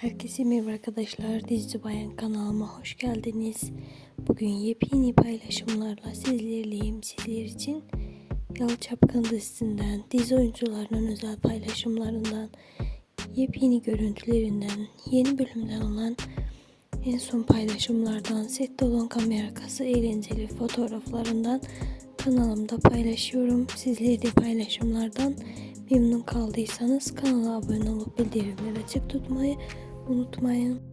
Herkese merhaba arkadaşlar. Dizi Bayan kanalıma hoş geldiniz. Bugün yepyeni paylaşımlarla sizlerleyim. Sizler için Yalı Çapkın dizisinden, dizi oyuncularının özel paylaşımlarından, yepyeni görüntülerinden, yeni bölümden olan en son paylaşımlardan, sette olan kamera arkası eğlenceli fotoğraflarından kanalımda paylaşıyorum. Sizler de paylaşımlardan memnun kaldıysanız kanala abone olup bildirimleri açık tutmayı unutmayın.